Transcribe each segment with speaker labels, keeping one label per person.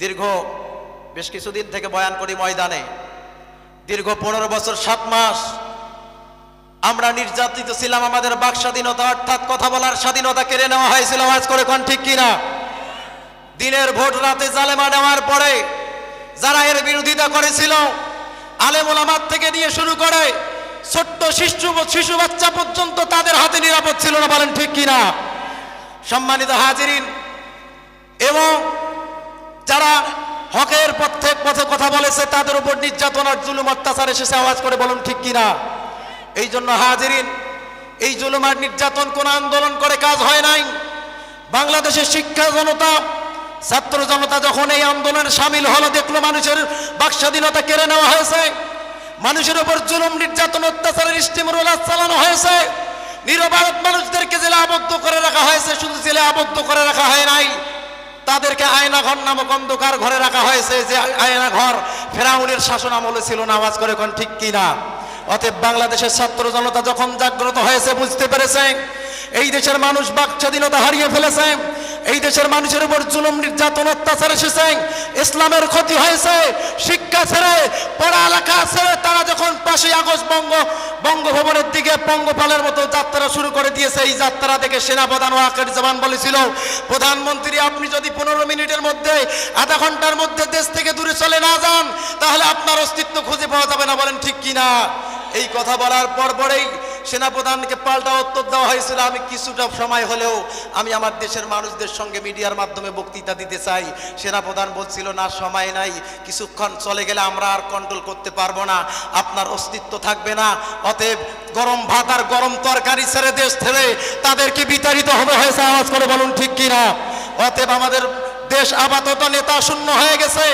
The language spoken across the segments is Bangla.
Speaker 1: দীর্ঘ বেশ কিছুদিন থেকে বয়ান করি ময়দানে। দীর্ঘ পনেরো বছর, সাত মাস আমরা নির্যাতিত ছিলাম আমাদের বাক স্বাধীনতা, অর্থাৎ কথা বলার স্বাধীনতা কেড়ে নেওয়া হয়েছিল। আওয়াজ করে কোন ঠিক কিনা দিনের ভোট রাতে জালেমা নেওয়ার পরে যারা এর বিরোধিতা করেছিল, আলেমুল আমার থেকে নিয়ে শুরু করে ছোট্ট শিশু শিশু বাচ্চা পর্যন্ত তাদের হাতে নিরাপদ ছিল না, বলেন ঠিক কিনা সম্মানিত হাজিরিন, এবং যারা হকের পথে পথে কথা বলেছে, তাদের উপর নির্যাতন আর জুলুম অত্যাচার এসেছে, আওয়াজ করে বলুন ঠিক কিনা? এই জন্য হাজিরিন, এই জুলুম আর নির্যাতন কোন আন্দোলন করে কাজ হয় নাই। বাংলাদেশের শিক্ষা জনতা, ছাত্র জনতা যখন এই আন্দোলনে সামিল হলো, দেখল মানুষের বাক স্বাধীনতা কেড়ে নেওয়া হয়েছে। মানুষের উপর জুলুম, নির্যাতন, অত্যাচারের স্টিমরোলার চালানো হয়েছে। নিরপরাধ মানুষদেরকে জেলে আবদ্ধ করে রাখা হয়েছে, শুধু জেলে আবদ্ধ করে রাখা হয় নাই। তাদেরকে আয়না ঘর নামক অন্ধকার ঘরে রাখা হয়েছে যে আয়না ঘর ফেরাউনের শাসন আমলে ছিল নামাজ করে কোন ঠিক কিনা? অতএব বাংলাদেশের ছাত্র জনতা যখন জাগ্রত হয়েছে, বুঝতে পেরেছে এই দেশের মানুষ বাক স্বাধীনতা হারিয়ে ফেলেছে। এই দেশের মানুষের উপর জুলুম, নির্যাতন, অত্যাচার এসেছে। ইসলামের ক্ষতি হয়েছে। শিক্ষা ছেড়ে, পড়ালেখা ছেড়ে তারা যখন পাশে আগস্ট বঙ্গ, বঙ্গভবনের দিকে পঙ্গপালের মতো যাত্রা শুরু করে দিয়েছে, এই যাত্রা দেখে সেনাপ্রধান ওয়াকের জবান বলেছিল, প্রধানমন্ত্রী, আপনি যদি পনেরো মিনিটের মধ্যে, আধা ঘণ্টার মধ্যে দেশ থেকে দূরে চলে না যান, তাহলে আপনার অস্তিত্ব খুঁজে পাওয়া যাবে না। বলেন, ঠিক কিনা? এই কথা বলার পর পরেই সেনাপ্রধানকে পাল্টা উত্তর দেওয়া হয়েছিল, আমি কিছুটা সময় হলেও আমি আমার দেশের মানুষদের সঙ্গে মিডিয়ার মাধ্যমে বক্তৃতা দিতে চাই। সেনাপ্রধান বলছিল, না, সময় নাই, কিছুক্ষণ চলে গেলে আমরা আর কন্ট্রোল করতে পারব না, আপনার অস্তিত্ব থাকবে না, অতএব গরম ভাত আর গরম তরকারি ছেড়ে দেশ ছেড়ে তাদেরকে বিতাড়িত হবে হয়েছে। আওয়াজ করে বলুন, ঠিক কিনা? অতএব আমাদের দেশ আপাতত নেতা শূন্য হয়ে গেছে।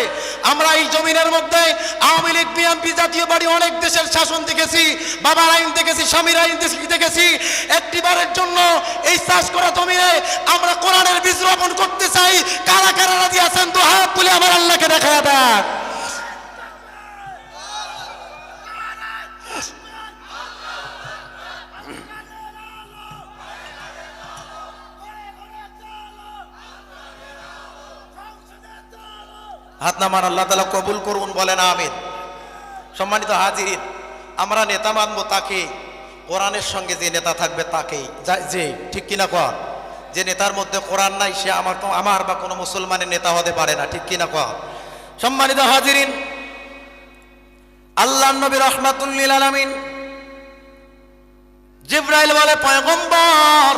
Speaker 1: আমরা এই জমিনের মধ্যে আওয়ামী লীগ, বিএনপি জাতীয় বাড়ি, অনেক দেশের শাসন দেখেছি, বাবার আইন দেখেছি, স্বামীর আইন দেখ- দেখেছি। একটিবারের জন্য এই চাষ করা জমিনে আমরা কোরআনের বীজ রোপণ করতে চাই। কারা কারা রাজি আছেন? তো হাত তুলে আমার আল্লাহকে দেখা দেন। হাত নামান আল্লাহ তালা কবুল করুন, বলেন আমিন। সম্মানিত হাজির, আমরা নেতা মানবো তাকে, কোরআনের সঙ্গে যে নেতা থাকবে তাকেই যে ঠিক কিনা কর? যে নেতার মধ্যে কোরআন নাই, সে আমার আমার বা কোনো মুসলমানের নেতা হতে পারে না, ঠিক কিনা কর? সম্মানিত হাজিরিন, আল্লাহ নবী রহমাতুল্লিল আলামিন জিব্রাইল বলে, পয়গম্বর,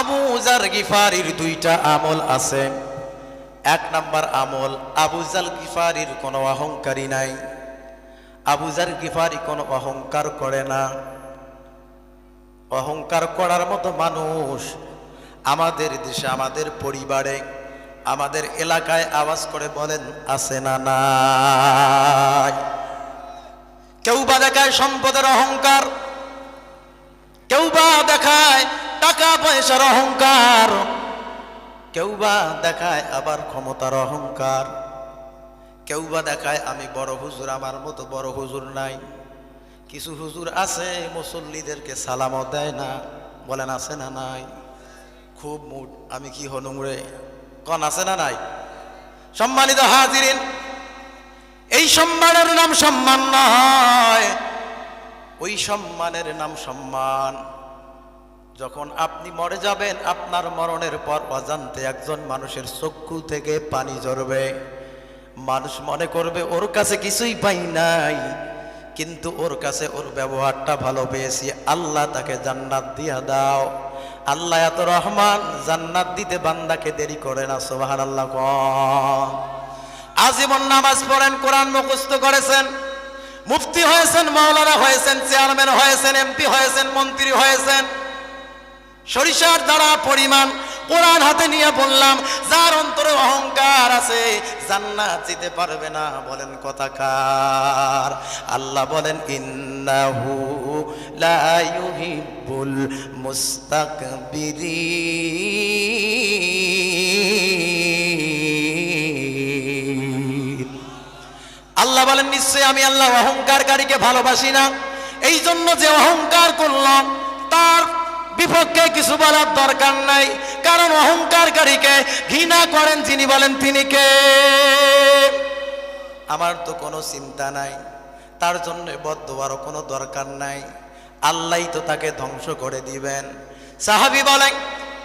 Speaker 1: আবু জার গিফারির দুইটা আমল আছে। এক নাম্বার আমল আবুজাল গিফারির কোনো অহংকারী নাই। আবুজার গিফারি কোনো অহংকার করে না। অহংকার করার মতো মানুষ আমাদের দেশে, আমাদের পরিবারে, আমাদের এলাকায় আওয়াজ করে বলেন, আছে না নাই? কেউ বা দেখায় সম্পদের অহংকার কেউ বা দেখায় টাকা পয়সার অহংকার। কেউ বা দেখায় আবার ক্ষমতার অহংকার। কেউ বা দেখায় আমি বড় হুজুর, আমার মতো বড় হুজুর নাই। কিছু হুজুর আছে, মুসল্লিদেরকে সালামও দেয় না, বলেন আছে না নাই? খুব মুড, আমি কি হনুম রে? কন, আছে না নাই? সম্মানিত হাজিরিন, এই সম্মানের নাম সম্মান নয়। ওই সম্মানের নাম সম্মান। যখন আপনি মরে যাবেন, আপনার মরণের পর অজান্তে একজন মানুষের চক্ষু থেকে পানি ঝরবে। মানুষ মনে করবে, ওর কাছে কিছুই পাই নাই। কিন্তু ওর কাছে ওর ব্যবহারটা ভালো পেয়েছি। আল্লাহ তাকে জান্নাত দিয়া দাও। আল্লাহ এত রহমান, জান্নাত দিতে বান্দাকে দেরি করে না সোহান আল্লাহ ক। আজীবন নামাজ পড়েন, কোরআন মুখস্থ করেছেন। মুফতি হয়েছেন, মাওলানা হয়েছেন, চেয়ারম্যান হয়েছেন, এমপি হয়েছেন, মন্ত্রী হয়েছেন। সরিষার দ্বারা পরিমাণ কোরআন হাতে নিয়ে বললাম, যার অন্তরে অহংকার আছে, জান্নাত যেতে পারবে না, বলেন কথাকার আল্লাহ বলেন, ইন্নাহু লা ইউহিব্বুল মুস্তাকবিরিন. আল্লাহ বলেন, নিশ্চয়ই আমি আল্লাহ অহংকারকারীকে ভালোবাসি না। এই জন্য যে অহংকার করলাম, তার বিপক্ষে কিছু বলার দরকার নাই। কারণ অহংকারকারীকে ঘৃণা করেন যিনি বলেন তিনি কে? আমার তো কোনো চিন্তা নাই। তার জন্য বদ্ধবারও কোনো দরকার নাই। আল্লাহ তো তাকে ধ্বংস করে দিবেন। সাহাবি বলেন,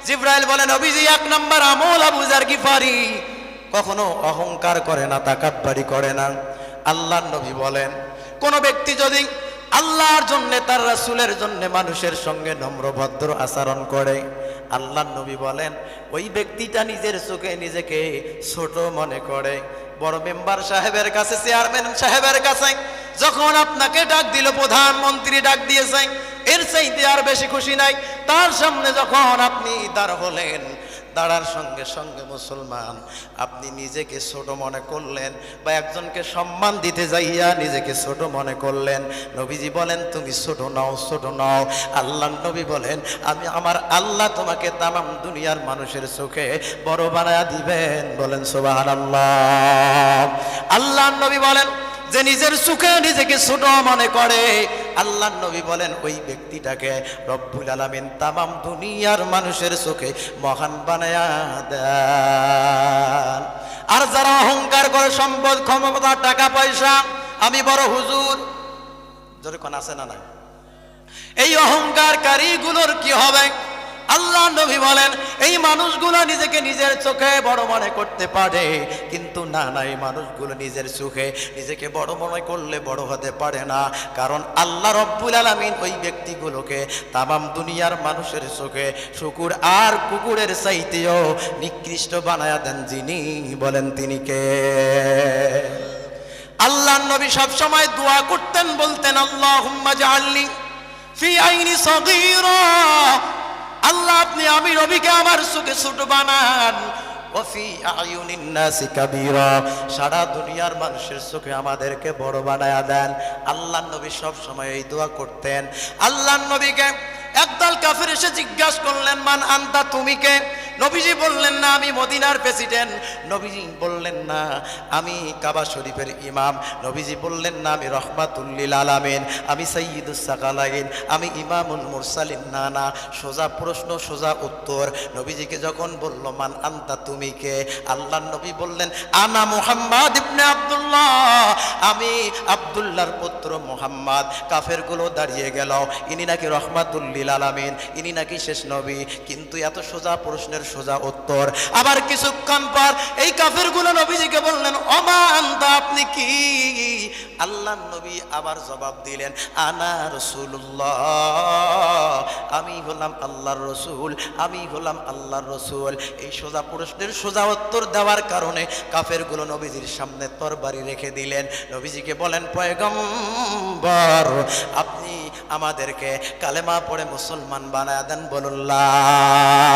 Speaker 1: জিব্রাইল বলেন, অভিজি এক নম্বর আমল আবুজার গিফারি। কখনো অহংকার করে না তাকাব্বারি করে না। আল্লাহর নবী বলেন, কোন ব্যক্তি যদি আল্লাহর জন্য, তার রাসুলের জন্য মানুষের সঙ্গে নম্রভদ্র আচরণ করে। আল্লাহর নবী বলেন, ওই ব্যক্তিটা নিজের চোখে নিজেকে ছোট মনে করে। বড় মেম্বার সাহেবের কাছে, চেয়ারম্যান সাহেবের কাছে, যখন আপনাকে ডাক দিল, প্রধানমন্ত্রী ডাক দিয়েছে, এর চাইতে আর বেশি খুশি নাই। তার সামনে যখন আপনি দাঁড় হলেন দাঁড়ার সঙ্গে সঙ্গে মুসলমান, আপনি নিজেকে ছোট মনে করলেন বা একজনকে সম্মান দিতে যাইয়া নিজেকে ছোট মনে করলেন, নবীজি বলেন, তুমি ছোট নাও ছোট নাও। আল্লাহ নবী বলেন, আমি আমার আল্লাহ তোমাকে তামাম দুনিয়ার মানুষের চোখে বড় বানায়া দিবেন। বলেন সোবাহান আল্লাহ আল্লাহ নবী বলেন যে নিজের সুখে নিজেকে ছোট মনে করে। আল্লাহ নবী বলেন, ওই ব্যক্তিটাকে রব্বুল আলামিন তামাম দুনিয়ার মানুষের চোখে মহান বানায়া দেন। আর যারা অহংকার করে সম্পদ, ক্ষমতা, টাকা, পয়সা, আমি বড় হুজুর। যেরকম আছে না নাই? এই অহংকারকারীগুলোর কি হবে? আল্লাহ নবী বলেন, এই মানুষগুলো নিজেকে নিজের চোখে বড় মনে করতে পারে, কিন্তু না না, এই মানুষগুলো নিজের চোখে নিজেকে বড় মনে করলে বড় হতে পারে না, কারণ আল্লাহ রব্বুল আলমিন ওই ব্যক্তিগুলোকে তামাম দুনিয়ার মানুষের চোখে শুকুর আর কুকুরের চাইতেও নিকৃষ্ট বানায়া দেন যিনি, বলেন তিনি কে? আল্লাহ নবী সব সময় দোয়া করতেন, বলতেন আল্লাহ হুম্মা জাআলনি ফি আইনি সগীরা আল্লাহ, আপনি আমি রবিকে আমার সুখে ছোট বানান। সারা দুনিয়ার মানুষের চোখে আমাদেরকে বড় বানায়া দেন। আল্লাহ নবী সব সময় এই দোয়া করতেন। আল্লাহ নবীকে একদল কাফের এসে জিজ্ঞাসা করলেন, মান আন্তা, তুমি কে? নবীজি বললেন না, আমি মদিনার প্রেসিডেন্ট। নবীজি বললেন না, আমি কাবা শরীফের ইমাম। নবীজি বললেন না, আমি রহমাতুল্লিল আলামিন, আমি সৈয়দুস সাকালাইন, আমি ইমামুল মুরসালিন। না না, সোজা প্রশ্ন, সোজা উত্তর। নবীজিকে যখন বলল, মান আন্তা, তুমি কে? আল্লাহ নবী বললেন, আনা মুহাম্মদ ইবনে আব্দুল্লাহ। আমি আব্দুল্লাহর পুত্র মুহাম্মদ। কাফেরগুলো দাঁড়িয়ে গেল, ইনি নাকি রহমাতুল্লিল আলামিন, ইনি নাকি শেষ নবী। কিন্তু এত সোজা প্রশ্নের সোজা উত্তর। আবার কিছুক্ষণ পর এই কাফেরগুলো নবীজিকে বললেন, অমান্ত, আপনি কি? আল্লাহ নবী আবার জবাব দিলেন, আনা রসুল্লাহ আমি হলাম আল্লাহর রসুল, আমি হলাম আল্লাহর রসুল। এই সোজা প্রশ্নের সোজা উত্তর দেওয়ার কারণে কাফেরগুলো নবীজির সামনে তরবারি রেখে দিলেন। নবীজিকে বলেন, পয়গম্বর, আপনি আমাদেরকে কালেমা পড়ে মুসলমান বানায় দেন বলুল্লাহ।